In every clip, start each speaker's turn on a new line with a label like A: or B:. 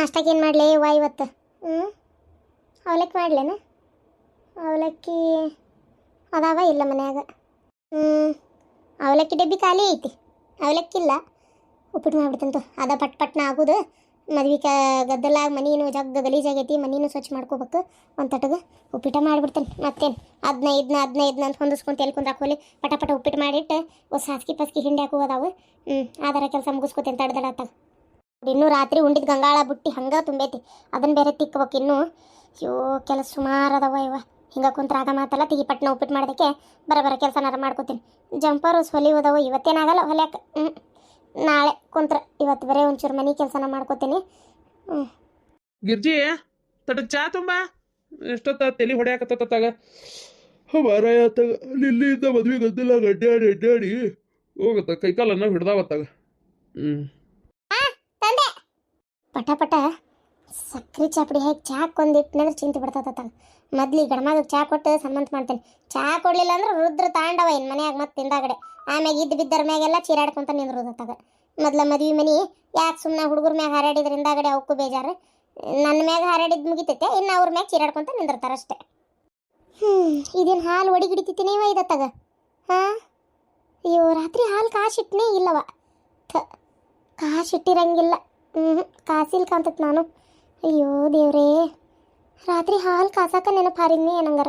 A: ನಾಷ್ಟಕ್ಕೆ ಏನು ಮಾಡಲಿ? ವಾ ಇವತ್ತು? ಹ್ಞೂ ಅವಲಕ್ಕಿ ಮಾಡ್ಲೇನ? ಅವಲಕ್ಕಿ ಅದಾವ ಇಲ್ಲ ಮನ್ಯಾಗ. ಹ್ಞೂ ಅವಲಕ್ಕಿ ಡಬ್ಬಿ ಖಾಲಿ ಐತಿ. ಅವಲಕ್ಕಿ ಇಲ್ಲ. ಉಪ್ಪಿಟ್ಟು ಮಾಡ್ಬಿಡ್ತಂತು ಅದ ಪಟ್ ಪಟ್ನ ಆಗೋದು. ಮದ್ವೆ ಕ ಗದ್ದಲಾಗ ಮನೀನು ಜಗ್ ಗಲೀಜಾಗೈತಿ ಮನೀನು ಸ್ವಚ್ಛ ಮಾಡ್ಕೋಬೇಕು. ಒಂದು ತಟಗ ಉಪ್ಪಿಟ ಮಾಡಿಬಿಡ್ತೇನೆ. ಮತ್ತೇನು? ಅದನ್ನ ಇದನ್ನ ಅದನ್ನ ಇದನ್ನ ಅಂತ ಹೊಂದಿಸ್ಕೊಂತ ಎಲ್ಲಿ ಪಟ ಪಟ ಉಪ್ಪಿಟ್ಟು ಮಾಡಿಟ್ಟು ಸಾಸ್ಕಿ ಪಸ್ಕಿ ಹಿಂಡಿ ಹಾಕುವ ಅದಾವು ಹ್ಞೂ ಥರ ಕೆಲಸ ಮುಗಿಸ್ಕೊತೇನೆ ತಡದಡ ತಗ ಇನ್ನೂ ರಾತ್ರಿ ಉಂಡಿದ ಗಂಗಾಳ ಬುಟ್ಟಿ ಹಂಗೆ ತುಂಬೈತಿ. ಅದನ್ನ ಬೇರೆ ತಿಕ್ಕಬೇಕು ಇನ್ನು, ಅಯ್ಯೋ, ಕೆಲಸ ಸುಮಾರು ಅದಾವ ಇವ. ಹಿಂಗೆ ಕುಂತ್ರ ಆಗ ಮಾತಲ್ಲ ತಿಗಿ ಪಟ್ನ ಉಪ್ಪಿಟ್ಟು ಮಾಡೋದಕ್ಕೆ ಬರ ಬರ ಕೆಲಸನಾರ ಮಾಡ್ಕೋತೀನಿ. ಜಂಪರು ಹೋದವು ಇವತ್ತೇನಾಗಲ್ಲ ಹೊಲ್ಯಾಕ. ಹ್ಞೂ ನಾಳೆ ಕುಂತ್ರ ಇವತ್ತು ಬರೇ ಒಂಚೂರು ಮನೆ ಕೆಲಸನ ಮಾಡ್ಕೋತೀನಿ.
B: ಗಿರ್ಜಿ ತಡ ಚಾ ತುಂಬ? ಎಷ್ಟೊತ್ತ ತಲೆ ಹೊಡ್ಯಾಕತ್ತಾಗ ಬರ ಇಲ್ಲಿಂದ ಮದ್ವೆ ಗದ್ದಲ ಅಡ್ಡಾಡಿ ಅಡ್ಡಾಡಿ ಹೋಗತ್ತ, ಕೈಕಾಲನ್ನ ಹಿಡ್ದಾವತ್ತಾಗ ಹ್ಞೂ
A: ಪಟ ಪಟ. ಸಕ್ರೆ ಚಾಪಡಿ ಹೇಗೆ ಚಾ ಕೊಂದಿಟ್ಟಿನಂದ್ರೆ ಚಿಂತೆ ಬಿಡ್ತದ ಮೊದ್ಲಿ ಗಡಮಾಗ ಚಾ ಕೊಟ್ಟು ಸಂಬಂಧ ಮಾಡ್ತೇನೆ. ಚಾ ಕೊಡ್ಲಿಲ್ಲ ಅಂದ್ರೆ ರುದ್ರ ತಾಂಡವ ಇನ್ ಮನ್ಯಾಗ ಮತ್ತೆ ತಿಂದಾಗಡೆ. ಆಮ್ಯಾಗ ಇದ್ದು ಬಿದ್ದರ ಮ್ಯಾಗೆಲ್ಲ ಚೀರಾಡ್ಕೊಂತ ನಿಂದ್ರದತ್ತಾಗ ಮೊದ್ಲ ಮದ್ವಿ ಮನಿ ಯಾಕೆ ಸುಮ್ಮನೆ ಹುಡುಗರ ಮ್ಯಾಗ ಹಾರಾಡಿದ್ರಿಂದಾಗಡೆ ಅವಕ್ಕೂ ಬೇಜಾರು. ನನ್ನ ಮ್ಯಾಗ ಹಾರಾಡಿದ್ ಮುಗಿತೈತೆ, ಇನ್ನು ಅವ್ರ ಮ್ಯಾಗ ಚೀರಾಡ್ಕೊಂತ ನಿಂದಿರ್ತಾರ ಅಷ್ಟೆ. ಹ್ಞೂ ಇದೇನು ಹಾಲು ಒಡಿ ನೀವ ಇದತ್ತಾಗ ಹಾಂ? ಅಯ್ಯೋ, ರಾತ್ರಿ ಹಾಲು ಕಾಶಿಟ್ನೇ ಇಲ್ಲವ. ಕಾಶಿಟ್ಟಿರಂಗಿಲ್ಲ ಹ್ಞೂ ಕಾಸಿಲ್ ಕಾಂತತ್ ನಾನು. ಅಯ್ಯೋ ದೇವ್ರೇ. ರಾತ್ರಿ ಹಾಲು ಕಾಸಾಕ ನೆನಪು ಹಾರಿದ್ನಿ ಏನಂಗಾರ.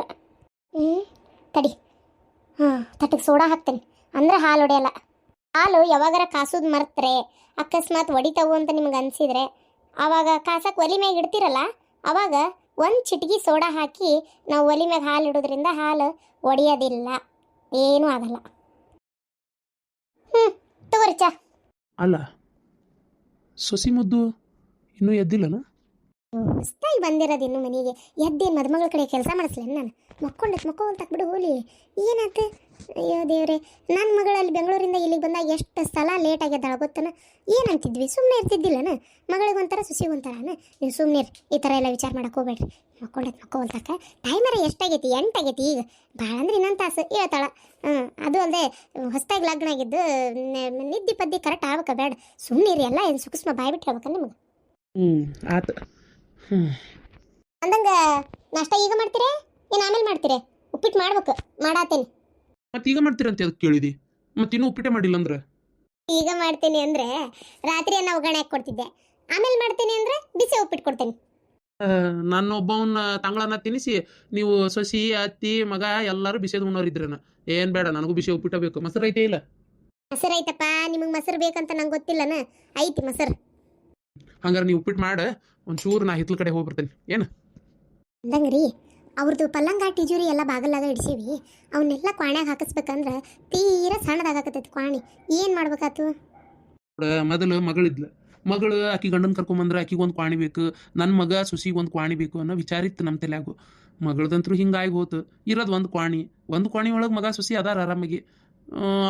A: ಹ್ಞೂ ತಡಿ. ಹಾಂ ತಟ್ಟಕ್ಕೆ ಸೋಡಾ ಹಾಕ್ತೇನೆ. ಅಂದ್ರೆ ಹಾಲು ಒಡೆಯಲ್ಲ. ಹಾಲು ಯಾವಾಗಾರ ಕಾಸೋದು ಮರ್ತ್ರೆ, ಅಕಸ್ಮಾತ್ ಒಡಿತಾವು ಅಂತ ನಿಮ್ಗೆ ಅನಿಸಿದ್ರೆ, ಆವಾಗ ಕಾಸಕ್ಕೆ ಒಲಿ ಮ್ಯಾಗ ಇಡ್ತಿರಲ್ಲ, ಆವಾಗ ಒಂದು ಚಿಟಿಗೆ ಸೋಡಾ ಹಾಕಿ ನಾವು ಒಲಿ ಮ್ಯಾಗ ಹಾಲು ಇಡೋದ್ರಿಂದ ಹಾಲು ಒಡೆಯೋದಿಲ್ಲ. ಏನೂ ಆಗಲ್ಲ. ಹ್ಞೂ ತಗೋರಿ ಚಾ.
B: ಅಲ್ಲ ಸೊಸಿ ಮುದ್ದು ಇನ್ನೂ ಎದ್ದಿಲ್ಲನ?
A: ಹೊಸ್ದಾಗಿ ಬಂದಿರೋದು ಇನ್ನು ಮನೆಗೆ. ಎದ್ದೇನು ಮದುಮಗಳ ಕಡೆ ಕೆಲಸ ಮಾಡಿಸ್ಲೇನು ನಾನು? ಮಕ್ಕೊಂಡೈತೆ ಮಕ್ಕೊಂತ ಹಾಕ್ಬಿಡು ಹೋಲಿ. ಏನಾಯ್ತು? ಅಯ್ಯೋ ದೇವ್ರೆ ನನ್ನ ಮಗಳಲ್ಲಿ ಬೆಂಗಳೂರಿಂದ ಇಲ್ಲಿಗೆ ಬಂದಾಗ ಎಷ್ಟು ಸಲ ಲೇಟ್ ಆಗ್ಯದಾಳ ಗೊತ್ತನ? ಏನಂತಿದ್ವಿ ಸುಮ್ಮನೆ ಇರ್ತಿದ್ದಿಲ್ಲನ? ಮಗಳಿಗೊಂಥರ ಒಂಥರ ಸುಸಿ ಒಂಥರನ ನೀವು ಸುಮ್ಮನೆ ಈ ಥರ ಎಲ್ಲ ವಿಚಾರ ಮಾಡಕ್ಕೆ ಹೋಗ್ಬೇಡ್ರಿ. ಮಕ್ಕೊಂಡೈತೆ ಎಷ್ಟು ಟೈಮರ ಎಷ್ಟಾಗೈತಿ? ಎಂಟಾಗೈತಿ ಈಗ. ಭಾಳ ಅಂದ್ರೆ ಇನ್ನೊಂದು ತಾಸು ಹೇಳ್ತಾಳ. ಹ್ಞೂ ಅದು ಅಲ್ಲದೆ ಹೊಸ್ದಾಗಿ ಲಗ್ನ ಆಗಿದ್ದು ನಿದ್ದೆ ಪದ್ದಿ ಕರೆಕ್ಟ್ ಆಗ್ಬೇಕ ಬೇಡ. ಸುಮ್ಮನೆ ಎಲ್ಲ, ಏನು ಸುಖಸ್ಮ ಬಾಯ್ಬಿಟ್ಟು ಹೇಳ್ಬೇಕ ನಿಮ್ಗೆ.
B: ಹ್ಞೂ ಆತ.
A: ಅಂದಂಗ ನಾಷ್ಟ ಈಗ ಮಾಡ್ತೀರಾ? ಏನು ಆಮೇಲೆ ಮಾಡ್ತೀರಾ? ಉಪ್ಪಿಟ್ಟು ಮಾಡ್ಬೇಕು ಮಾಡಾತೇನೆ.
B: ಮತ್ತೆ ಈಗ ಮಾಡ್ತೀರಂತ ಅದಕ್ಕೆ ಕೇಳಿದಿ? ಮತ್ತೆ ಇನ್ನೂ ಉಪ್ಪಿಟ್ಟೆ ಮಾಡಿಲ್ಲ ಅಂದ್ರೆ?
A: ಈಗ ಮಾಡ್ತೀನಿ ಅಂದ್ರೆ ರಾತ್ರಿ ಅನ್ನ ಒಗ್ಗರಣೆ ಹಾಕಿ ಕೊಡ್ತಿದ್ದೆ. ಆಮೇಲೆ ಮಾಡ್ತೀನಿ ಅಂದ್ರೆ ಬಿಸಿ ಉಪ್ಪಿಟ್ಟು ಕೊಡ್ತೇನೆ.
B: ನಾನು ಒಬ್ಬವನ್ನ ತಂಗಳನ್ನ ತಿನ್ನಿಸಿ ನೀವು ಸೊಸಿ ಅತ್ತಿ ಮಗ ಎಲ್ಲರೂ ಬಿಸಿದು ಉಣ್ಣೋರಿದ್ರನ ಏನು? ಬೇಡ ನನಗೂ ಬಿಸಿ ಉಪ್ಪಿಟ್ಟ ಬೇಕು. ಮೊಸರು ಐತೆ ಇಲ್ಲ?
A: ಮೊಸರು ಐತಪ್ಪ ನಿಮಗೆ ಮೊಸರು ಬೇಕಂತ ನಂಗೆ ಗೊತ್ತಿಲ್ಲನ? ಐತಿ ಮೊಸರು.
B: ಹಂಗಾರೆ ನೀವು ಉಪ್ಪಿಟ್ಟು ಮಾಡ. ಒಂಚೂರು ನಾ ಹಿತ್ಲ ಕಡೆ ಹೋಗ್ಬಿಡ್ತೇನೆ. ಏನು?
A: ಅಂದಂಗ್ರಿ ಅವ್ರದ್ದು ಪಲ್ಲಂಗ ಟಿಜೂರಿ ಎಲ್ಲ ಬಾಗಲಾಗ ಇಡ್ಸೀವಿ. ಅವನ್ನೆಲ್ಲ ಕ್ವಾಣ್ಯಾಗ ಹಾಕಿಸ್ಬೇಕಂದ್ರೆ ತೀರಾ ಸಣ್ಣದಾಗತ್ತೈತಿ ಕ್ವಾಣಿ. ಏನು ಮಾಡ್ಬೇಕಾತು?
B: ಮೊದಲು ಮಗಳಿದ್ಲು ಮಗಳು ಆಕಿ ಗಂಡನ ಕರ್ಕೊಂಬಂದ್ರೆ ಆಕಿಗೆ ಒಂದು ಕ್ವಾಣಿ ಬೇಕು ನನ್ನ ಮಗ ಸುಸಿಗೆ ಒಂದು ಕ್ವಾಣಿ ಬೇಕು ಅನ್ನೋ ವಿಚಾರ ಇತ್ತು ನಮ್ಮ ತಲೆಯಾಗು. ಮಗಳದಂತರೂ ಹಿಂಗಾಗಿ ಹೋತು. ಇರೋದು ಒಂದು ಕ್ವಾಣಿ. ಒಂದು ಕ್ವಾಣಿ ಒಳಗೆ ಮಗ ಸುಸಿ ಅದಾರ ಆರಾಮಾಗಿ.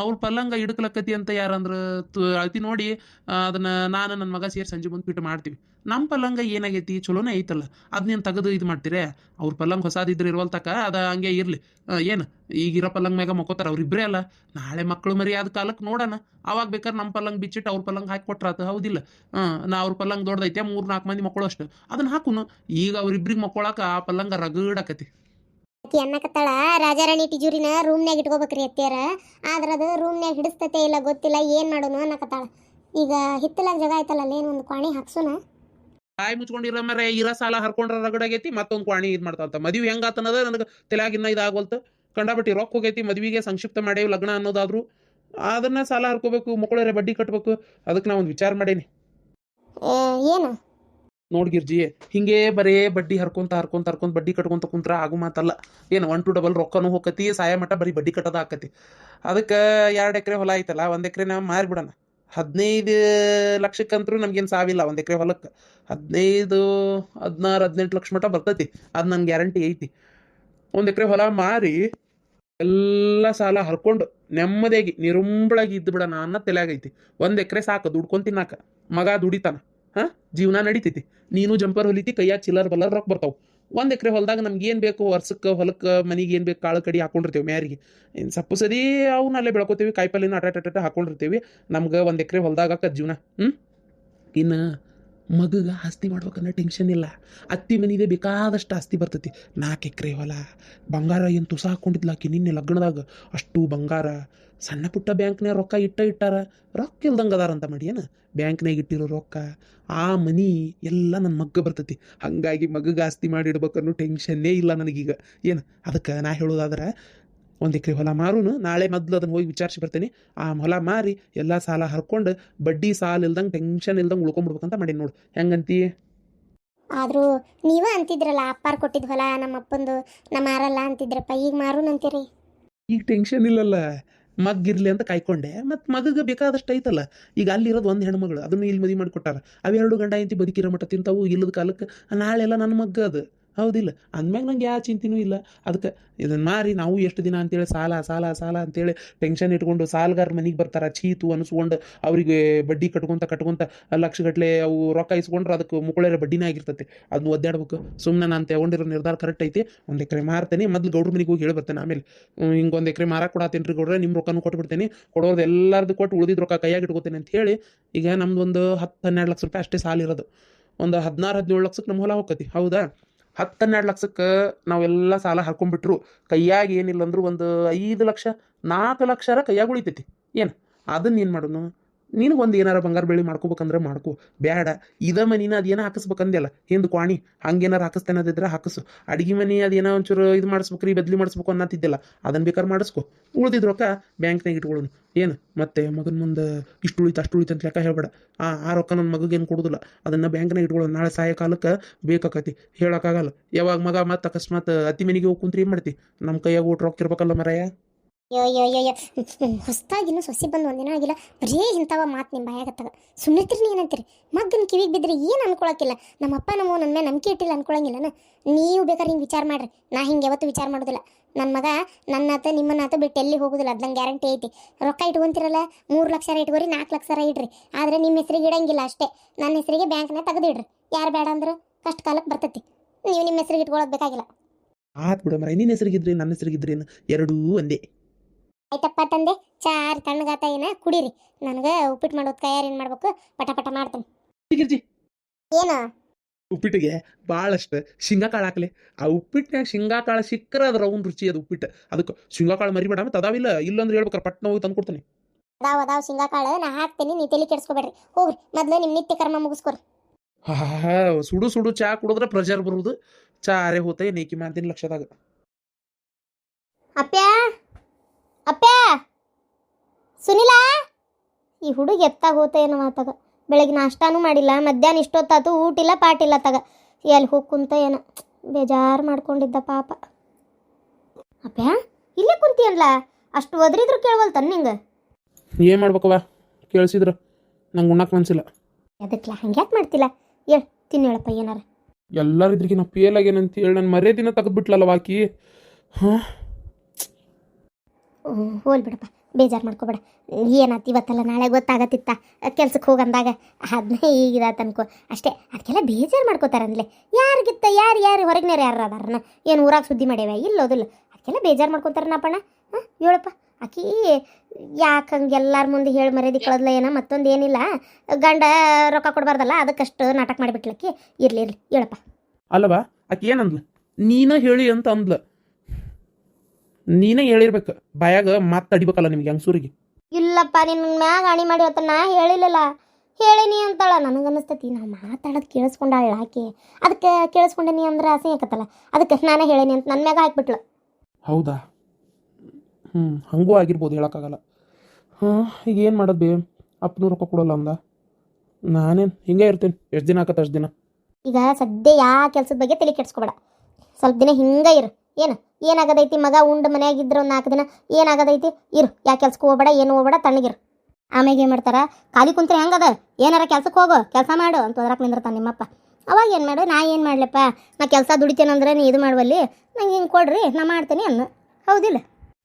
B: ಅವ್ರ ಪಲ್ಲಂಗ ಹಿಡ್ಕಲಕ್ಕತಿ ಅಂತ ಯಾರಂದ್ರೆ ತು, ಅಳ್ತಿ ನೋಡಿ ಅದನ್ನ ನಾನು ನನ್ನ ಮಗ ಸೇರಿ ಸಂಜೆ ಬಂದು ಪೀಠ ಮಾಡ್ತೀವಿ. ನಮ್ಮ ಪಲ್ಲಂಗ ಏನಾಗೈತಿ? ಚಲೋನೇ ಐತಲ್ಲ. ಅದನ್ನೇನು ತೆಗೆದು ಇದು ಮಾಡ್ತೀರಿ? ಅವ್ರ ಪಲ್ಲಂಗ ಹೊಸದಿದ್ರೆ ಇರುವಲ್ ತಕ, ಅದು ಹಂಗೆ ಇರಲಿ. ಏನು? ಈಗಿರೋ ಪಲ್ಲಂಗ ಮ್ಯಾಗ ಮಕ್ಕೋತಾರ ಅವ್ರಿಬ್ರೇ ಅಲ್ಲ? ನಾಳೆ ಮಕ್ಕಳು ಮರಿ ಆದ ಕಾಲಕ್ಕೆ ನೋಡೋಣ. ಅವಾಗ ಬೇಕಾದ್ರೆ ನಮ್ಮ ಪಲ್ಲಂಗ ಬಿಚ್ಚಿಟ್ಟು ಅವ್ರ ಪಲ್ಲಂಗ ಹಾಕಿ ಕೊಟ್ರಾತ? ಹೌದಿಲ್ಲ. ಹಾಂ ನಾ ಅವ್ರ ಪಲ್ಲಂಗ ದೊಡ್ಡದೈತೆ ಮೂರು ನಾಲ್ಕು ಮಂದಿ ಮಕ್ಕಳು ಅಷ್ಟು. ಅದನ್ನ ಹಾಕುನು. ಈಗ ಅವ್ರಿಬ್ರಿಗೆ ಮಕ್ಕೊಳಕ ಆ ಪಲ್ಲಂಗ ರಗಡಾಕತಿ
A: ಆಕಿ ಅನ್ನಕತ್ತಾಳ? ರಾಜಾರಾಣಿ ಟಿಜೂರಿನ ರೂಮ್ನ್ಯಾಗ ಇಟ್ಕೋಬೇಕ್ರಿ ಅತ್ತೆಯರ. ಆದ್ರೆ ಅದು ರೂಮ್ನ್ಯಾಗ ಹಿಡಿಸ್ತತೆ ಇಲ್ಲ ಗೊತ್ತಿಲ್ಲ ಏನು ಮಾಡೋನು ಅನ್ನಕತ್ತಾಳ. ಈಗ ಹಿತ್ತಲಾಗ ಜಾಗ ಆಯ್ತಲ್ಲ ಅಲ್ಲೇನು ಒಂದು ಕ್ವಾಣಿ ಹಾಕ್ಸೋಣ?
B: ಬಾಯಿ ಮುಚ್ಕೊಂಡಿರ ಮರೆ ಇರ ಸಾಲ ಹರ್ಕೊಂಡ್ರ ರಗಡಾಗೈತಿ ಮತ್ತೊಂದು ಕ್ವಾಣಿ ಇದು ಮಾಡ್ತಾವಂತ ಮದುವೆ ಹೆಂಗಾತನದ ನನಗೆ ತಲೆಯಾಗಿನ್ನ ಇದಾಗೋಲ್ತು. ಕಂಡಾಬಿಟ್ಟು ರೊಕ್ಕ ಹೋಗೈತಿ ಮದುವೆಗೆ ಸಂಕ್ಷಿಪ್ತ ಮಾಡೇವಿ ಲಗ್ನ ಅನ್ನೋದಾದ್ರು. ಅದನ್ನ ಸಾಲ ಹರ್ಕೋಬೇಕು ಮಕ್ಕಳರೆ ಬಡ್ಡಿ ಕಟ್ಟಬೇಕು ಅದಕ್ಕೆ ನಾ ಒಂದು ವಿಚಾರ ಮಾಡೇನಿ.
A: ಏನು?
B: ನೋಡ್ ಗಿರ್ಜಿ, ಹಿಂಗೆ ಬರೇ ಬಡ್ಡಿ ಹರ್ಕೊಂತ ಹರ್ಕೊಂತ ಹರ್ಕೊಂತ ಬಡ್ಡಿ ಕಟ್ಕೊಂತ ಕುಂತ್ರ ಆಗು ಮಾತಲ್ಲ. ಏನು ಒನ್ ಟು ಡಬಲ್ ರೊಕ್ಕನೂ ಹೋಗತಿ ಸಾಯ ಮಟ್ಟ ಬರೀ ಬಡ್ಡಿ ಕಟ್ಟದ ಆಕತಿ. ಅದಕ್ಕೆ ಎರಡು ಎಕರೆ ಹೊಲ ಐತಲ್ಲ, ಒಂದು ಎಕರೆ ನಾವು ಮಾರಿಬಿಡೋಣ ಹದಿನೈದು ಲಕ್ಷಕ್ಕಂತರೂ ನಮ್ಗೇನು ಸಾವಿಲ್ಲ ಒಂದು ಎಕರೆ ಹೊಲಕ್ಕೆ. ಹದಿನೈದು, ಹದಿನಾರು, ಹದಿನೆಂಟು ಲಕ್ಷ ಮಟ್ಟ ಬರ್ತೈತಿ, ಅದು ನನ್ನ ಗ್ಯಾರಂಟಿ ಐತಿ. ಒಂದು ಎಕರೆ ಹೊಲ ಮಾರಿ ಎಲ್ಲ ಸಾಲ ಹರ್ಕೊಂಡು ನೆಮ್ಮದಿಯಾಗಿ, ನಿರುಂಬಳಾಗಿ ಇದ್ದು ಬಿಡೋಣ ಅನ್ನೋ ತಲೆಯಾಗೈತಿ ಒಂದು ಎಕರೆ ಸಾಕು ದುಡ್ಕೊಂತಿನಾಕ ತಿನ್ನಾಕ. ಮಗ ದುಡಿತಾನ. ಹಾಂ? ಜೀವನ ನಡಿತೈತಿ. ನೀನು ಜಂಪರ್ ಹೊಲಿತಿ, ಕೈಯಾಗ ಚಿಲ್ಲರ್ ಬಲ್ಲರ್ ರೊಕ್ಕ ಬರ್ತಾವೆ. ಒಂದು ಎಕರೆ ಹೊಲದಾಗ ನಮ್ಗೆ ಏನು ಬೇಕು? ವರ್ಷಕ್ಕೆ, ಹೊಲಕ್ಕೆ, ಮನೆಗೆ ಏನು ಬೇಕು? ಕಾಳು ಕಡಿ ಹಾಕೊಂಡಿರ್ತೀವಿ ಮ್ಯಾರಿಗೆ. ಇನ್ನು ಸಪ್ಪು ಸದಿ ಅವನ್ನ ಅಲ್ಲೇ ಬೆಳ್ಕೊತೀವಿ, ಕಾಯಿಪಲ್ಲೆನ ಅಟ ಅಟ ಹಾಕೊಂಡಿರ್ತೀವಿ. ನಮ್ಗೆ ಒಂದು ಎಕರೆ ಹೊಲದಾಗ ಜೀವನ. ಹ್ಞೂ ಇನ್ನು ಮಗಗ ಆಸ್ತಿ ಮಾಡ್ಬೇಕನ್ನ ಟೆನ್ಷನ್ ಇಲ್ಲ. ಅತ್ತಿ ಮನಿದೆ ಬೇಕಾದಷ್ಟು ಆಸ್ತಿ ಬರ್ತೈತಿ. ನಾಲ್ಕು ಎಕರೆ ಹೊಲ, ಬಂಗಾರ ಏನು ತುಸ ಹಾಕೊಂಡಿದ್ಲ ಆಕಿ ನಿನ್ನೆ ಲಗ್ನದಾಗ? ಅಷ್ಟು ಬಂಗಾರ. ಸಣ್ಣ ಪುಟ್ಟ ಬ್ಯಾಂಕ್ನ್ಯಾಗ ರೊಕ್ಕ ಇಟ್ಟ ಇಟ್ಟಾರ. ರೊಕ್ಕ ಇಲ್ದಂಗೆ ಅದಾರಂತ ಮಾಡಿ ಏನು? ಬ್ಯಾಂಕ್ನಾಗ ಇಟ್ಟಿರೋ ರೊಕ್ಕ, ಆ ಮನಿ ಎಲ್ಲ ನನ್ನ ಮಗ್ಗ ಬರ್ತೈತಿ. ಹಾಗಾಗಿ ಮಗಗೆ ಆಸ್ತಿ ಮಾಡಿಡ್ಬೇಕನ್ನೋ ಟೆನ್ಷನ್ನೇ ಇಲ್ಲ ನನಗೀಗ. ಏನು? ಅದಕ್ಕೆ ನಾ ಹೇಳೋದಾದ್ರೆ ಒಂದು ಎಕರೆ ಹೊಲ ಮಾರೂನು ನಾಳೆ ಮೊದಲು ಅದನ್ನು ಹೋಗಿ ವಿಚಾರಿಸಿ ಬರ್ತೇನೆ. ಆ ಹೊಲ ಮಾರಿ ಎಲ್ಲ ಸಾಲ ಹರ್ಕೊಂಡು ಬಡ್ಡಿ ಸಾಲ ಇಲ್ದಂಗೆ ಟೆನ್ಷನ್ ಇಲ್ದಂಗೆ ಉಳ್ಕೊಂಬಿಡ್ಬೇಕಂತ ಮಾಡೀನಿ ನೋಡು. ಹೆಂಗಂತಿ
A: ಆದರೂ ನೀವೇ ಅಂತಿದ್ರಲ್ಲ ಅಪ್ಪಾರು ಕೊಟ್ಟಿದ್ದ ಹೊಲ ನಮ್ಮ ಅಪ್ಪಂದು ನಮ್ಮ ಮಾರಲ್ಲ ಅಂತಿದ್ರಪ್ಪ ಈಗ ಮಾರು ಅಂತೀರಿ?
B: ಈಗ ಟೆನ್ಷನ್ ಇಲ್ಲಲ್ಲ. ಮಗ್ಗಿರ್ಲಿ ಅಂತ ಕಾಯ್ಕೊಂಡೆ. ಮತ್ತು ಮಗಗೆ ಬೇಕಾದಷ್ಟು ಐತಲ್ಲ. ಈಗ ಅಲ್ಲಿರೋದು ಒಂದು ಹೆಣ್ಮಗಳು ಅದನ್ನು ಇಲ್ಲಿ ಮದುವೆ ಮಾಡಿಕೊಟ್ಟಾರ. ಅವೆರಡು ಗಂಡ ಐತಿ ಬದುಕಿರೋ ಮಟ್ಟ ತಿಂತಾವು ಇಲ್ಲದ ಕಾಲಕ್ಕೆ ನಾಳೆಲ್ಲ ನನ್ನ ಮಗ್ಗ ಅದು. ಹೌದಿಲ್ಲ. ಅಂದ್ಮ್ಯಾಗ ನಂಗೆ ಯಾವ ಚಿಂತೆನೂ ಇಲ್ಲ. ಅದಕ್ಕೆ ಇದನ್ನು ಮಾರಿ ನಾವು ಎಷ್ಟು ದಿನ ಅಂತೇಳಿ ಸಾಲ ಸಾಲ ಸಾಲ ಅಂತೇಳಿ ಟೆನ್ಷನ್ ಇಟ್ಕೊಂಡು ಸಾಲಗಾರ ಮನೆಗೆ ಬರ್ತಾರೆ, ಚೀತು ಅನಿಸ್ಕೊಂಡು ಅವರಿಗೆ ಬಡ್ಡಿ ಕಟ್ಕೊಂತ ಕಟ್ಕೊಂತ ಲಕ್ಷಗಟ್ಟಲೆ ಅವು ರೊಕ್ಕ ಇಸ್ಕೊಂಡ್ರೆ ಅದಕ್ಕೆ ಮುಕ್ಕಳೇರ ಬಡ್ಡಿನೇ ಆಗಿರ್ತೈತೆ. ಅದನ್ನ ಒದ್ದಾಡ್ಬೇಕು. ಸುಮ್ಮನೆ ನಾನು ತಗೊಂಡಿರೋ ನಿರ್ಧಾರ ಕರೆಕ್ಟ್ ಐತಿ. ಒಂದು ಎಕರೆ ಮಾರ್ತೇನೆ, ಮೊದ್ಲು ಗೌಡ್ರ ಮನೆಗೆ ಹೋಗಿ ಹೇಳಿ ಬರ್ತೇನೆ ಆಮೇಲೆ. ಹಿಂಗೆ ಒಂದು ಎಕರೆ ಮಾರಕ್ಕೆ ಕೊಡತ್ತೇನೆ ರೀ ಗೌಡ್ರೆ ನಿಮ್ಮ ರೊಕ್ಕನೂ ಕೊಟ್ಬಿಡ್ತೇನೆ. ಕೊಡೋದು ಎಲ್ಲರದ್ದು ಕೊಟ್ಟು ಉಳಿದಿದ್ದು ರೊಕ್ಕ ಕೈಯಾಗಿ ಇಟ್ಕೋತೇನೆ ಅಂತ ಹೇಳಿ ಈಗ ನಮ್ದು ಒಂದು ಹತ್ತು ಹನ್ನೆರಡು ಲಕ್ಷ ರೂಪಾಯಿ ಅಷ್ಟೇ ಸಾಲ ಇರೋದು. ಒಂದು ಹದಿನಾರು, ಹದಿನೇಳು ಲಕ್ಷಕ್ಕೆ ನಮ್ಮ ಹೊಲ ಹೋಗ್ತೈತಿ. ಹೌದಾ? ಹತ್ತು ಹನ್ನೆರಡು ಲಕ್ಷಕ್ಕೆ ನಾವೆಲ್ಲ ಸಾಲ ಹರ್ಕೊಂಡ್ಬಿಟ್ರು. ಕೈಯಾಗ ಏನಿಲ್ಲ ಅಂದ್ರೂ ಒಂದು ಐದು ಲಕ್ಷ, ನಾಲ್ಕು ಲಕ್ಷರ ಕೈಯಾಗ ಉಳಿತೈತಿ. ಏನು? ಅದನ್ನ ಏನು ಮಾಡೋನು ನಿನಗೊಂದು ಏನಾರ ಬಂಗಾರ ಬೆಳ್ಳಿ ಮಾಡ್ಕೋಬೇಕಂದ್ರೆ ಮಾಡ್ಕೊ. ಬೇಡ ಇದ ಮನಿನ ಅದೇನೋ ಹಾಕಿಸ್ಬೇಕಂದೆಲ್ಲ ಹಿಂದೆ ಕ್ವಾಣಿ. ಹಂಗೇನಾರು ಹಾಕಿಸ್ತೇನೆ ಅದಿದ್ರೆ ಹಾಕಿಸು. ಅಡಿಗೆ ಮನೆ ಅದೇನೋ ಒಂಚೂರು ಇದು ಮಾಡಿಸ್ಬೇಕು ರೀ ಬದಲಿ ಮಾಡಿಸ್ಬೇಕು ಅನ್ನತ್ತಿದ್ದಿಲ್ಲ ಅದನ್ನ ಬೇಕಾದ್ರೆ ಮಾಡಿಸ್ಕೊ. ಉಳ್ದಿದ್ ರೊಕ್ಕ ಬ್ಯಾಂಕ್ನಾಗ ಇಟ್ಕೊಳ್ಳೋನು ಏನು? ಮತ್ತೆ ಮಗನ ಮುಂದೆ ಇಷ್ಟು ಉಳಿತು ಅಷ್ಟು ಉಳಿತು ಅಂತ ಲೆಕ್ಕ ಹೇಳ್ಬೇಡ. ಆ ಆ ರೊಕ್ಕ ನನ್ನ ಮಗಗೆ ಏನು ಕೊಡೋದಿಲ್ಲ. ಅದನ್ನು ಬ್ಯಾಂಕ್ನಾಗ ಇಟ್ಕೊಳ್ಳೋದು ನಾಳೆ ಸಾಯಂಕಾಲಕ್ಕೆ ಬೇಕಾಕತಿ. ಹೇಳೋಕ್ಕಾಗಲ್ಲ. ಯಾವಾಗ ಮಗ ಮತ್ತೆ ಅಕಸ್ಮಾತ್ ಅತಿ ಮನೆಗೆ ಹೋಗಿ ಕುಂತ್ರಿ ಏನು ಮಾಡ್ತಿ? ನಮ್ಮ ಕೈಯಾಗ ಊಟ ರೊಕ್ಕ ಇರ್ಬೇಕಲ್ಲ ಮರಯ್ಯ
A: ಯೋ ಯೋ ಯೋ ಯೋ ಹೊಸ್ದಾಗಿನ್ನು ಸೊಸಿ ಬಂದು ಒಂದಿನ ಆಗಿಲ್ಲ. ಬರೀ ಇಂಥವ ಮಾತು ನಿಮ್ಮ ಬಾಯಾಗತ್ತಾಗ ಸುಮ್ಮನಿರ್ತೀರಿ ಏನಂತೀರಿ ಮಗನ ಕಿವಿಗೆ ಬಿದ್ದರೆ ಏನು ಅನ್ಕೊಳಕ್ಕಿಲ್ಲ. ನಮ್ಮ ಅಪ್ಪ ನಮ್ಮ ನನ್ನ ಮೇಲೆ ನಂಬಿಕೆ ಇಟ್ಟಿಲ್ಲ ಅನ್ಕೊಳಂಗಿಲ್ಲನ ನೀವು ಬೇಕಾದ್ರೆ ಹಿಂಗೆ ವಿಚಾರ ಮಾಡಿರಿ. ನಾ ಹಿಂಗೆ ಯಾವತ್ತು ವಿಚಾರ ಮಾಡೋದಿಲ್ಲ. ನನ್ನ ಮಗ ನನ್ನಾತ ನಿಮ್ಮನ್ನಾತ ಬಿಟ್ಟು ಎಲ್ಲಿ ಹೋಗೋದಿಲ್ಲ. ಅದು ಗ್ಯಾರಂಟಿ ಐತಿ. ರೊಕ್ಕ ಇಟ್ಕೊಂತಿರಲ್ಲ? ಮೂರು ಲಕ್ಷ ಇಟ್ಕೋರಿ ನಾಲ್ಕು ಲಕ್ಷ ಇಡ್ರಿ. ಆದರೆ ನಿಮ್ಮ ಹೆಸರಿಗೆ ಇಡಂಗಿಲ್ಲ ಅಷ್ಟೇ. ನನ್ನ ಹೆಸರಿಗೆ ಬ್ಯಾಂಕ್ನ ತೆಗೆದಿಡ್ರಿ. ಯಾರು ಬೇಡ ಅಂದ್ರೆ? ಕಷ್ಟ ಕಾಲಕ್ಕೆ ಬರ್ತೈತಿ. ನೀವು ನಿಮ್ಮ ಹೆಸರಿಗೆ ಇಟ್ಕೊಳ್ಳೋದು ಬೇಕಾಗಿಲ್ಲ.
B: ಆತ್ ಬಿಡ ಮರ. ನಿನ್ನ ಹೆಸರಿಗಿದ್ರಿ ನನ್ನ ಹೆಸರಿಗಿದ್ರೇನು ಎರಡೂ ಒಂದೇ.
A: ಆಯ್ತಪ್ಪ ತಂದೆ ಚಾರ್ ತಣ್ಣಗಾತ ಏನ ಕುಡೀರಿ. ನನಗೆ ಉಪ್ಪಿಟ್ಟು ಮಾಡೋದು ತಯಾರಿ ಏನು ಮಾಡ್ಬೇಕು? ಪಟ ಪಟ ಮಾಡ್ತೀನಿ.
B: ಗಿರ್ಜಿ.
A: ಏನು?
B: ಉಪ್ಪಿಟ್ಟಿಗೆ ಭಾಳಷ್ಟು ಶೇಂಗಾ ಕಾಳು ಹಾಕ್ಲೆ. ಆ ಉಪ್ಪಿಟ್ಟಿನಾಗ ಶೇಂಗಾ ಕಾಳು ಸಿಕ್ಕರೆ ಅದ್ರ ಅವ್ನ ರುಚಿ ಅದು ಉಪ್ಪಿಟ್ಟು. ಅದಕ್ಕೆ ಶೇಂಗಾ ಕಾಳು ಮರಿಬೇಡ. ಮತ್ತೆ ಅದಾವಿಲ್ಲ ಇಲ್ಲಂದ್ರೆ ಹೇಳ್ಬೇಕಾರೆ ಪಟ್ನ ಹೋಗಿ ತಂದು ಕೊಡ್ತೀನಿ.
A: ಅದಾವ ಅದಾವ ಶೇಂಗಾ ಕಾಳು ನಾ ಹಾಕ್ತೀನಿ ನೀ ತಲೆ ಕೆಡಿಸ್ಕೊಬೇಡ್ರಿ. ಹೋಗ್ರಿ ಮೊದಲು ನಿಮ್ಮ ನಿತ್ಯ ಕರ್ಮ ಮುಗಿಸ್ಕೊರಿ.
B: ಹಾ ಸುಡು ಸುಡು ಚಾ ಕುಡಿದ್ರೆ ಪ್ರೆಷರ್ ಬರುವುದು. ಚಾ ಅರೆ ಹೋತೆ ನೇಕಿ ಮಾಡ್ತೀನಿ ಲಕ್ಷದಾಗ.
A: ಅಪ್ಪ್ಯಾ ಅಪ್ಪ್ಯಾ ಸುನಿಲ! ಈ ಹುಡುಗ ಎತ್ತಾಗ ಹೋತ ಏನೋ ಆತಾಗ ಬೆಳಗ್ಗೆ ನಾಷ್ಟಾನು ಮಾಡಿಲ್ಲ ಮಧ್ಯಾಹ್ನ ಇಷ್ಟೊತ್ತಾತು ಊಟಿಲ್ಲ ಪಾಟಿಲ್ಲ ತಗ. ಎಲ್ಲಿ ಹೋಗಿ ಕುಂತ ಏನೋ ಬೇಜಾರು ಮಾಡ್ಕೊಂಡಿದ್ದ ಪಾಪ. ಅಪ್ಪ ಇಲ್ಲೇ ಕುಂತಿಯಲ್ಲ? ಅಷ್ಟು ಒದ್ರಿದ್ರು ಕೇಳವಲ್ತನ್ ನಿಂಗೆ?
B: ಏನು ಮಾಡ್ಬೇಕವ್ವ ಕೇಳಿಸಿದ್ರು. ನಂಗೆ ಉಣ್ಣಕ್ಕೆ ಮನ್ಸಿಲ್ಲ.
A: ಅದಕ್ಕೆ ಹಂಗ್ಯಾಕೆ ಮಾಡ್ತಿಲ್ಲ? ಹೇಳ್ ತಿನ್ನೇಳಪ್ಪ ಏನಾರ.
B: ಎಲ್ಲರಿದ್ರಿಗೆ ನಾ ಫೇಲ್ ಆಗೇನಂತ ಹೇಳಿ ನನ್ನ ಮರ್ಯಾದಿನ ತೆಗೆದ್ಬಿಟ್ಲಲ್ಲ ವಾಕಿ ಹಾಂ?
A: ಹೋಲ್ ಬಿಡಪ್ಪ ಬೇಜಾರು ಮಾಡ್ಕೋಬೇಡ. ಏನಾಯ್ತು ಇವತ್ತಲ್ಲ, ನಾಳೆ ಗೊತ್ತಾಗತ್ತಿತ್ತ. ಕೆಲ್ಸಕ್ಕೆ ಹೋಗಂದಾಗ ಅದನ್ನೇ ಈಗಿದ ಅನ್ಕೋ. ಅಷ್ಟೇ ಅದಕ್ಕೆಲ್ಲ ಬೇಜಾರು ಮಾಡ್ಕೋತಾರಂದ್ಲೆ. ಯಾರಿಗಿತ್ತ, ಯಾರು ಯಾರು ಹೊರಗಿನಾರ ಯಾರು ಅದಾರನ? ಏನು ಊರಾಗ ಸುದ್ದಿ ಮಾಡ್ಯಾವ ಇಲ್ಲೋದಿಲ್ಲ ಅದಕ್ಕೆಲ್ಲ ಬೇಜಾರು ಮಾಡ್ಕೋತಾರ ನಪ್ಪಣ್ಣ ಹಾಂ, ಹೇಳಪ್ಪ. ಆಕಿ, ಯಾಕೆ ಹಂಗೆ ಎಲ್ಲರ ಮುಂದೆ ಹೇಳಿ ಮರ್ಯಾದೆ ಕಳೆದ್ಲ ಏನ, ಮತ್ತೊಂದು ಏನಿಲ್ಲ. ಗಂಡ ರೊಕ್ಕ ಕೊಡಬಾರ್ದಲ್ಲ, ಅದಕ್ಕಷ್ಟು ನಾಟಕ ಮಾಡಿಬಿಟ್ಲಕ್ಕಿ ಇರ್ಲಿ ಇರ್ಲಿ. ಹೇಳಪ್ಪ.
B: ಅಲ್ಲವಾ ಆಕೆ ಏನಂದ್ಲು? ನೀನ ಹೇಳಿ ಅಂತ ಅಂದ್ಲ. ನೀನೇ ಹೇಳಿರ್ಬೇಕು. ಬಾಯಾಗ ಮತ್ತೆ ಅಡಿಬೇಕಲ್ಲ ನಿಮ್ಗೆ ಹೆಂಗಸೂರಿಗೆ.
A: ಇಲ್ಲಪ್ಪ ನಿನ್ನ ಮ್ಯಾಗ ಅಣಿ ಮಾಡಿ ಹೊತ್ತ ನಾ ಹೇಳಿಲ್ಲಲ್ಲ. ಹೇಳಿನಿ ಅಂತಾಳ ನನಗನ್ನಿಸ್ತೈತಿ ನಾವು ಮಾತಾಡೋದು ಕೇಳಿಸ್ಕೊಂಡಾಳ ಆಕೆ. ಅದಕ್ಕೆ ಕೇಳಿಸ್ಕೊಂಡೇನಿ ಅಂದ್ರೆ ಆಸೆ ಆಕತ್ತಲ್ಲ ಅದಕ್ಕೆ ನಾನೇ ಹೇಳೇನಿ ಅಂತ ನನ್ನ ಮ್ಯಾಗ ಹಾಕ್ಬಿಟ್ಲು.
B: ಹೌದಾ? ಹ್ಞೂ ಹಂಗೂ ಆಗಿರ್ಬೋದು ಹೇಳೋಕ್ಕಾಗಲ್ಲ. ಹಾಂ ಈಗ ಏನು ಮಾಡೋದು ಬೇ? ಅಪ್ಪನೂ ರೊಕ್ಕ ಕೊಡೋಲ್ಲ ಅಂದ. ನಾನೇನು ಹಿಂಗೆ ಇರ್ತೇನೆ. ಎಷ್ಟು ದಿನ ಆಕತ್ತೆ ಅಷ್ಟು ದಿನ?
A: ಈಗ ಸದ್ಯ ಯಾ ಕೆಲಸದ ಬಗ್ಗೆ ತಲೆ ಕೆಡ್ಸ್ಕೊಬೇಡ. ಸ್ವಲ್ಪ ದಿನ ಹಿಂಗೆ ಇರು. ಏನು? ಏನಾಗದೈತಿ ಮಗ? ಉಂಡು ಮನ್ಯಾಗಿದ್ರೆ ಒಂದು ನಾಲ್ಕು ದಿನ. ಏನಾಗದೈತಿ? ಇರು. ಯಾ ಕೆಲ್ಸಕ್ಕೆ ಹೋಗ್ಬೇಡ, ಏನು ಹೋಗ್ಬೇಡ, ತಣ್ಣಗಿರು. ಆಮ್ಯಾಗ ಏನು ಮಾಡ್ತಾರ? ಖಾಲಿ ಕುಂತ್ರೆ ಹೆಂಗದ ಏನಾರ ಕೆಲ್ಸಕ್ಕೆ ಹೋಗು, ಕೆಲಸ ಮಾಡು ಅಂತ ಹೋದ್ರಕ್ಕೆ ನಿಂದಿರ್ತಾನೆ ನಿಮ್ಮಪ್ಪ. ಅವಾಗ ಏನು ಮಾಡು? ನಾ ಏನು ಮಾಡ್ಲಪ್ಪ? ನಾ ಕೆಲಸ ದುಡಿತೇನಂದ್ರೆ ನೀ ಇದು ಮಾಡುವಲ್ಲಿ? ನಂಗೆ ಹಿಂಗೆ ಕೊಡ್ರಿ, ನಾ ಮಾಡ್ತೇನೆ ಅನ್ನ. ಹೌದಿಲ್ಲ?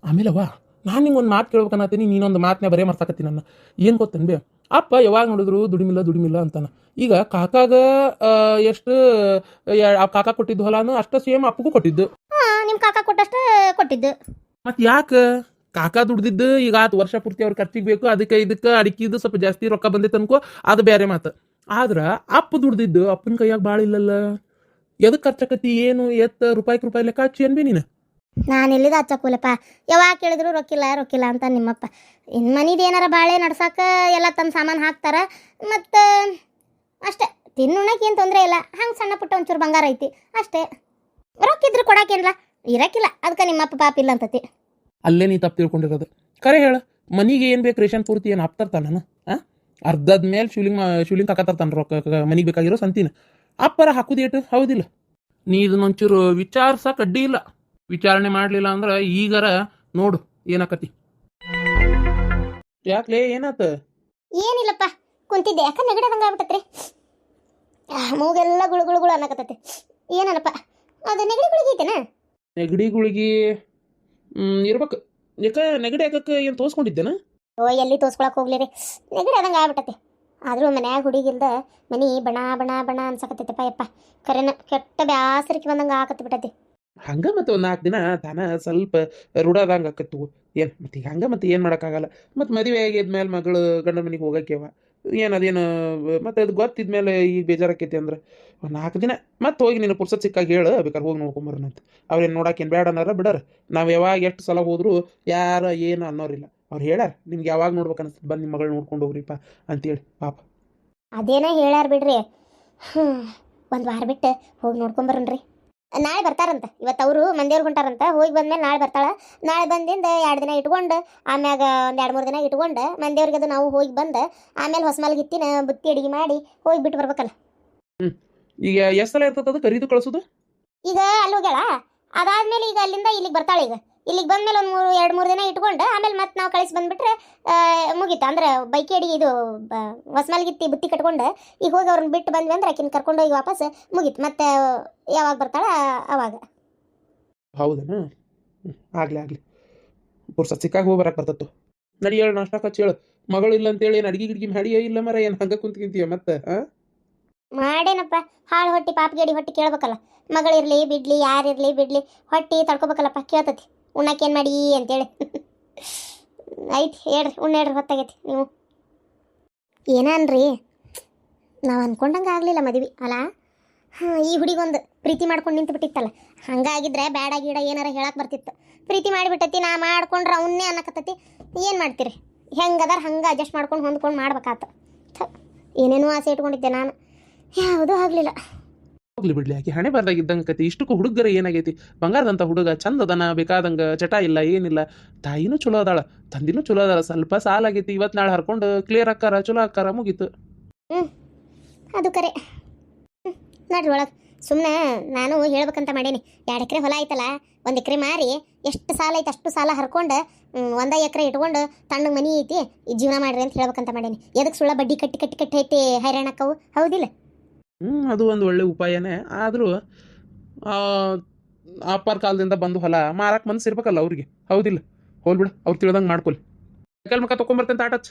B: ಆಮೇಲೆ ವಾ ನಾನು ನಿಂಗೆ ಒಂದು ಮಾತು ಕೇಳ್ಬೇಕನ್ನತ್ತೀನಿ ನೀನೊಂದು ಮಾತನ್ನ ಬರೇ ಮರ್ತಾಕತ್ತಿ ನನ್ನ. ಏನು ಗೊತ್ತೇನು ಬೇ? ಅಪ್ಪ ಯಾವಾಗ ನೋಡಿದ್ರು ದುಡಿಮಿಲ್ಲ ದುಡಿಮಿಲ್ಲ ಅಂತಾನ. ಈಗ ಕಾಕಾಗ ಎಷ್ಟು ಕಾಕಾ ಕೊಟ್ಟಿದ್ದು ಹೊಲಾನು, ಅಷ್ಟು ಸೇಮ್ ಅಪ್ಪಗೂ ಕೊಟ್ಟಿದ್ದು.
A: ನಿಮ್ಮ ಕಾಕ ಕೊಟ್ಟಷ್ಟು ಕೊಟ್ಟಿದ್ದು.
B: ಮತ್ತು ಯಾಕೆ? ಕಾಕ ದುಡ್ದಿದ್ದು ಈಗ ಆತು ವರ್ಷ ಪೂರ್ತಿ ಅವ್ರ ಖರ್ಚಿಗೆ ಬೇಕು ಅದಕ್ಕೆ ಇದಕ್ಕೆ ಅಡಿಕೆದು ಸ್ವಲ್ಪ ಜಾಸ್ತಿ ರೊಕ್ಕ ಬಂದೈತೆ ಅನ್ಕೋ ಅದು ಬೇರೆ ಮಾತು. ಆದ್ರ ಅಪ್ಪ ದುಡ್ದಿದ್ದು ಅಪ್ಪನ ಕೈಯಾಗ ಭಾಳ ಇಲ್ಲಲ್ಲ. ಎದಕ್ಕೆ ಖರ್ಚಾಕತಿ ಏನು ಎತ್ತ ರೂಪಾಯಿ ರೂಪಾಯಿ ಲೆಕ್ಕ ಹಚ್ಚಿ ಅನ್ಬಿ ನೀನು?
A: ನಾನು ಎಲ್ಲಿದ ಹಚ್ಚಕೂಲಪ್ಪ? ಯಾವಾಗ ಕೇಳಿದ್ರು ರೊಕ್ಕಿಲ್ಲ ರೊಕ್ಕಿಲ್ಲ ಅಂತ ನಿಮ್ಮಪ್ಪ. ಇನ್ನು ಮನಿದು ಏನಾರ ಬಾಳೆ ನಡ್ಸಾಕ ಎಲ್ಲ ತಮ್ಮ ಸಾಮಾನು ಹಾಕ್ತಾರ ಮತ್ತು ಅಷ್ಟೇ. ತಿನ್ನುಣಕ್ಕೆ ಏನು ತೊಂದರೆ ಇಲ್ಲ. ಹಂಗೆ ಸಣ್ಣ ಪುಟ್ಟ ಒಂಚೂರು ಬಂಗಾರ ಐತಿ ಅಷ್ಟೇ. ರೊಕ್ಕಿದ್ರು ಕೊಡಾಕೇನಿಲ್ಲ ಇರಕ್ಕಿಲ್ಲ ಅದಕ್ಕೆ ನಿಮ್ಮಪ್ಪ ಪಾಪ ಇಲ್ಲ ಅಂತತಿ
B: ಅಲ್ಲೇ ನೀ ತಪ್ಪು ತಿಳ್ಕೊಂಡಿರೋದು. ಕರೆ ಹೇಳ ಮನಿಗೆ ಏನು ಬೇಕು ರೇಷನ್ ಪೂರ್ತಿ ಏನು ಹಾಕ್ತಾರ್ತಾನ ನಾನು ಅರ್ಧದ ಮೇಲೆ ಶಿವಲಿಂಗ್ ಶಿವಲಿಂಗ್ ಹಾಕತ್ತಾರ್ತಾನ ರೊಕ್ಕ ಮನಿಗೆ ಬೇಕಾಗಿರೋ ಸಂತಿನ. ಅಪ್ಪರ ಹಾಕುದು ಏಟು? ಹೌದಿಲ್ಲ. ನೀ ಇದನ್ನೊಂಚೂರು ವಿಚಾರ್ಸಕ್ಕೆ ಅಡ್ಡಿ ಇಲ್ಲ. ವಿಚಾರಣೆ ಮಾಡಲಿಲ್ಲ ಅಂದ್ರೆ ಈಗರ ನೋಡು ಏನಾಕತಿ. ಯಾಕ್ಲೇ ಏನಾತ?
A: ಏನಿಲ್ಲಪ್ಪ ಕುಂತಿದ್ದೆ. ಯಾಕೆ ನೆಗಡದಂಗೆ ಆಗ್ಬಿಟ್ಟತ್ರಿ? ಮೂಗೆಲ್ಲ ಗುಳುಗುಳುಗಳು ಗುಳು ಗುಳು ಅನ್ನಕತ್ತೈತಿ. ಏನಲ್ಲಪ್ಪ ಅದು ನೆಗಡಿ ಗುಳಿಗೆ ಐತೆನಾ
B: ನೆಗಡಿ ಗುಳಿಗೆ ಇರ್ಬೇಕು. ಯಾಕ ನೆಗಡಿ ಹಾಕಕ್ಕೆ ಏನು ತೋರಿಸ್ಕೊಂಡಿದ್ದೇನ
A: ಓ ಎಲ್ಲಿ ತೋರ್ಸ್ಕೊಳಕ್ ಹೋಗ್ಲಿ ರೀ. ನೆಗಡಿ ಆದಂಗೆ ಆಗ್ಬಿಟ್ಟತಿ. ಆದ್ರೂ ಮನ್ಯಾಗ ಹುಡುಗಿಲ್ದ ಮನಿ ಬಣ ಬಣ ಬಣ ಅನ್ಸಕತ್ತೈತಪ್ಪ ಯಪ್ಪ. ಕರೆನ ಕೆಟ್ಟ ಬ್ಯಾಸರಿಕೆ ಬಂದಂಗೆ ಆಕತ್ ಬಿಟ್ಟತಿ.
B: ಹಂಗ ಮತ್ತೆ ಒಂದು ನಾಲ್ಕು ದಿನ ತಾನ ಸ್ವಲ್ಪ ರೂಢಾದಂಗೆ ಆಕತ್ತು ಏನು ಮತ್ತೆ ಈಗ ಹಂಗ ಮತ್ತೆ ಏನು ಮಾಡೋಕ್ಕಾಗಲ್ಲ. ಮತ್ತೆ ಮದುವೆ ಆಗಿದ್ಮೇಲೆ ಮಗಳು ಗಂಡನ ಮನೆಗೆ ಹೋಗಕ್ಕೆವ ಏನು ಅದೇನು ಮತ್ತೆ ಅದು ಗೊತ್ತಿದ್ಮೇಲೆ ಈಗ ಬೇಜಾರಾಕೈತಿ ಅಂದ್ರೆ, ಒಂದು ನಾಲ್ಕು ದಿನ ಮತ್ತೆ ಹೋಗಿ ನೀನು ಪುರ್ಸತ್ ಸಿಕ್ಕಾಗ ಹೇಳು ಬೇಕಾದ್ರೆ ಹೋಗಿ ನೋಡ್ಕೊಂಬರೋಣಂತ ಅವ್ರೇನು ನೋಡೋಕೇನು ಬೇಡ ಅನ್ನಾರ ಬಿಡಾರ. ನಾವು ಯಾವಾಗ ಎಷ್ಟು ಸಲ ಹೋದ್ರು ಯಾರು ಏನು ಅನ್ನೋರಿಲ್ಲ. ಅವ್ರು ಹೇಳ್ಯಾರ, ನಿಮ್ಗೆ ಯಾವಾಗ ನೋಡ್ಬೇಕು ಅನಿಸ್ತದೆ, ಬಂದು ನಿಮ್ಮ ಮಗಳು ನೋಡ್ಕೊಂಡು ಹೋಗ್ರಿಪ್ಪ ಅಂತೇಳಿ, ಪಾಪ.
A: ಅದೇನೋ ಹೇಳಾರ ಬಿಡ್ರಿ. ಹ್ಞೂ ಒಂದು ವಾರ ಬಿಟ್ಟು ಹೋಗಿ ನೋಡ್ಕೊಂಬರನ್ರಿ ನಾಳೆ ಬರ್ತಾರಂತ. ಇವತ್ತು ಅವರು ಮಂದಿಯವ್ರು ಹೊಂಟಾರಂತ. ಹೋಗಿ ಬಂದ್ಮೇಲೆ ನಾಳೆ ಬರ್ತಾಳೆ. ನಾಳೆ ಬಂದಿಂದ ಎರಡು ದಿನ ಇಟ್ಕೊಂಡು ಆಮ್ಯಾಗ ಒಂದು ಎರಡು ಮೂರು ದಿನ ಇಟ್ಕೊಂಡು ಮಂದಿಯವ್ರಿಗೆ ಅದು ನಾವು ಹೋಗಿ ಬಂದು ಆಮೇಲೆ ಹೊಸಮಲ್ಗೆ ಇತ್ತಿನ ಬುತ್ತಿ ಅಡಿಗೆ ಮಾಡಿ ಹೋಗಿ ಬಿಟ್ಟು ಬರ್ಬೇಕಲ್ಲ.
B: ಈಗ ಎಷ್ಟು ಸಲ ಇರ್ತದೆ ಅದು ಕರೀದು ಕಳಿಸೋದು?
A: ಈಗ ಅಲ್ಲಿ ಹೋಗ್ಯಾಳ. ಅದಾದ್ಮೇಲೆ ಈಗ ಅಲ್ಲಿಂದ ಇಲ್ಲಿಗೆ ಬರ್ತಾಳೆ ಈಗ. ಇಲ್ಲಿಗೆ ಬಂದ್ಮೇಲೆ ಒಂದು ಮೂರು ಎರಡು ಮೂರು ದಿನ ಇಟ್ಕೊಂಡು ಆಮೇಲೆ ಮತ್ತೆ ನಾವು ಕಳಿಸಿ ಬಂದ್ಬಿಟ್ರೆ ಮುಗೀತು. ಅಂದ್ರೆ ಬೈಕಿ ಅಡಿಗೆ ಇದು ಹೊಸಮಲ್ಗಿತ್ತಿ ಬುತ್ತಿ ಕಟ್ಕೊಂಡು ಈಗ ಹೋಗಿ ಅವ್ರನ್ನ ಬಿಟ್ಟು ಬಂದ್ವಿ ಅಂದ್ರೆ ಆಕಿನ ಕರ್ಕೊಂಡು ಹೋಗಿ ವಾಪಸ್ ಮುಗೀತು. ಮತ್ತೆ ಯಾವಾಗ ಬರ್ತಾಳ ಅವಾಗ.
B: ಹೌದನ? ಆಗಲಿ ಆಗಲಿ. ಪುರ್ಸತ್ ಸಿಕ್ಕಾಗ ಹೋಗಿ ಬರಕ್ಕೆ ಬರ್ತತ್ತು. ನಡಿ ಹೇಳು ನಾಷ್ಟ ಹಚ್ಚಿ ಹೇಳು. ಮಗಳು ಇಲ್ಲ ಅಂತೇಳಿ ಏನು ಅಡಿಗೆ ಗಿಡಿಗೆ ಮಾಡಿಯೋ ಇಲ್ಲ ಮರ ಏನು ಹಂಗೆ ಕುಂತ್ಕಿಂತೀಯ ಮತ್ತೆ
A: ಮಾಡೇನಪ್ಪ ಹಾಳು ಹೊಟ್ಟಿ ಪಾಪಿಗೇಡಿ ಹೊಟ್ಟಿ ಕೇಳ್ಬೇಕಲ್ಲ. ಮಗಳಿರ್ಲಿ ಬಿಡ್ಲಿ ಯಾರಿರ್ಲಿ ಬಿಡ್ಲಿ ಹೊಟ್ಟಿ ತಡ್ಕೋಬೇಕಲ್ಲಪ್ಪ ಕೇಳ್ತತಿ. ಉಣ್ಣಕ್ಕೇನು ಮಾಡಿ ಅಂತೇಳಿ. ಆಯ್ತು ಹೇಳ್ರಿ, ಉಣ್ಣ ಹೇಳ್ರಿ ಹೊತ್ತಾಗೈತಿ ನೀವು. ಏನನ್ರಿ? ನಾವು ಅಂದ್ಕೊಂಡಂಗೆ ಆಗಲಿಲ್ಲ ಮದುವೆ ಅಲ್ಲ ಹಾಂ, ಈ ಹುಡುಗೊಂದು ಪ್ರೀತಿ ಮಾಡ್ಕೊಂಡು ನಿಂತು ಬಿಟ್ಟಿತ್ತಲ್ಲ ಹಂಗಾಗಿದ್ರೆ ಬ್ಯಾಡ ಗೀಡ ಏನಾರ ಹೇಳಕ್ಕೆ ಬರ್ತಿತ್ತು. ಪ್ರೀತಿ ಮಾಡಿಬಿಟ್ಟತಿ, ನಾ ಮಾಡ್ಕೊಂಡ್ರೆ ಅವನ್ನೇ ಅನ್ನಕತ್ತತಿ. ಏನು ಮಾಡ್ತೀರಿ? ಹೆಂಗದಾರ ಹಂಗೆ ಅಡ್ಜಸ್ಟ್ ಮಾಡ್ಕೊಂಡು ಹೊಂದ್ಕೊಂಡು ಮಾಡ್ಬೇಕಾತ. ಏನೇನೋ ಆಸೆ ಇಟ್ಕೊಂಡಿದ್ದೆ ನಾನು. ಯಾವುದೂ ಆಗಲಿಲ್ಲ.
B: ಹೋಗ್ಲಿ ಬಿಡ್ಲಿ, ಆಕೆ ಹಣೆ ಬರ್ದಾಗಿದ್ದಂಗೆ ಕತಿ ಇಷ್ಟಕ್ಕೂ ಹುಡುಗರ ಏನಾಗೈತಿ? ಬಂಗಾರದಂತ ಹುಡುಗ ಚಂದ ಅದನ ಬೇಕಾದಂಗೆ ಚಟ ಇಲ್ಲ, ಏನಿಲ್ಲ. ತಾಯಿನೂ ಚಲೋ ಅದಾಳ, ತಂದಿನೂ ಚಲೋ ಅದಾಳ. ಸ್ವಲ್ಪ ಸಾಲ ಆಗೈತಿ ಇವತ್ತು ನಾಳೆ ಹರ್ಕೊಂಡು ಕ್ಲಿಯರ್ ಅಕ್ಕಾರ ಚಲೋ ಅಕ್ಕಾರ ಮುಗೀತು.
A: ಅದು ಕರೆ. ನೋಡ್ರಿ ಒಳಗೆ. ಸುಮ್ಮನೆ ನಾನು ಹೇಳ್ಬೇಕಂತ ಮಾಡೇನಿ. ಎರಡು ಎಕರೆ ಹೊಲ ಐತಲ್ಲ, ಒಂದು ಎಕರೆ ಮಾರಿ ಎಷ್ಟು ಸಾಲ ಐತೆ, ಅಷ್ಟು ಸಾಲ ಹರ್ಕೊಂಡು ಒಂದ ಎಕರೆ ಇಟ್ಕೊಂಡು ತಣ್ಣಗೆ ಮನಿ ಐತಿ ಜೀವನ ಮಾಡ್ರಿ ಅಂತ ಹೇಳ್ಬೇಕಂತ ಮಾಡೇನಿ. ಎದಕ್ಕೆ ಸುಳ್ಳ ಬಡ್ಡಿ ಕಟ್ಟಿ ಕಟ್ಟಿ ಕಟ್ಟಿ ಐತಿ ಹೈರಾಣಕ್ಕವು ಹೌದಿಲ್ಲ.
B: ಹ್ಞೂ ಅದು ಒಂದು ಒಳ್ಳೆ ಉಪಾಯನೇ. ಆದರೂ ಅಪ್ಪಾರ ಕಾಲದಿಂದ ಬಂದು ಹೊಲ ಮಾರಾಕ್ ಮನಸ್ಸಿರ್ಬೇಕಲ್ಲ ಅವ್ರಿಗೆ. ಹೌದಿಲ್ಲ? ಹೋಲ್ಬಿಡು ಅವ್ರು ತಿಳ್ದಂಗೆ ಮಾಡ್ಕೊಲಿ. ಕಲ್ ಮಕ್ಕ ತೊಗೊಂಬರ್ತೇನೆ ತಾಟಚ್